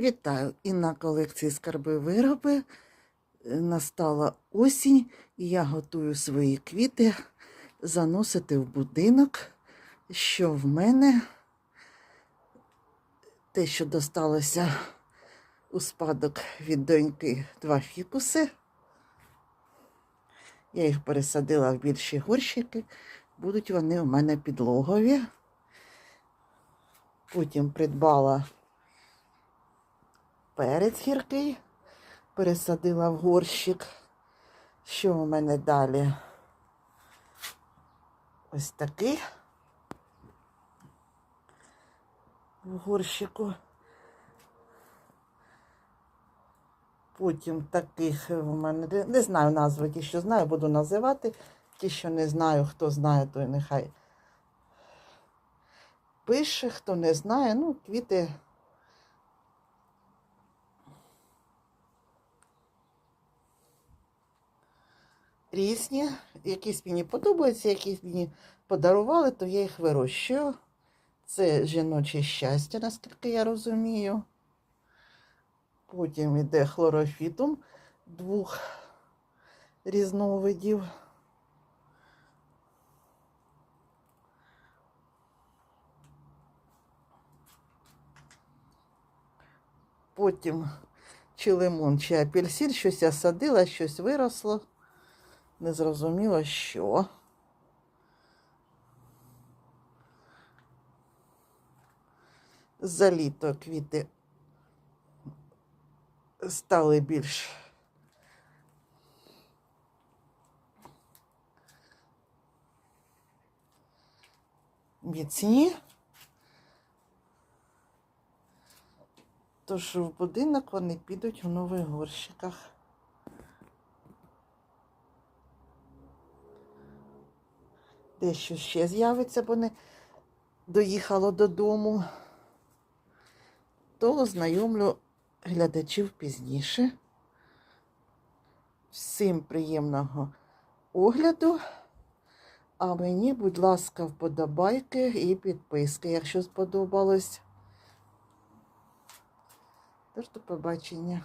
Вітаю! І на колекції скарби вироби Е, настала осінь, і я готую свої квіти заносити в будинок. Що в мене те, що досталося у спадок від доньки два фікуси. Я їх пересадила в більші горщики. Будуть вони у мене підлогові. Потім придбала перець гіркий, пересадила в горщик. Що у мене далі? Ось такий в горщику. Потім таких у мене не- не знаю назви, ті, що знаю, буду називати. Ті, що не знаю, хто знає, той нехай пише, хто не знає, ну, квіти. Різні, якісь мені подобаються, якісь мені подарували, то я їх вирощую. Це жіноче щастя, наскільки я розумію. Потім йде хлорофітум двох різновидів. Потім чи лимон, чи апельсин, щось я садила, щось виросло. Не зрозуміло, що. За літо квіти стали більш міцні. Тож в будинок вони підуть в нових горщиках. Дещо ще з'явиться, бо не доїхало додому. То ознайомлю глядачів пізніше. Всім приємного огляду. А мені, будь ласка, вподобайки і підписки, якщо сподобалось. Тож до побачення.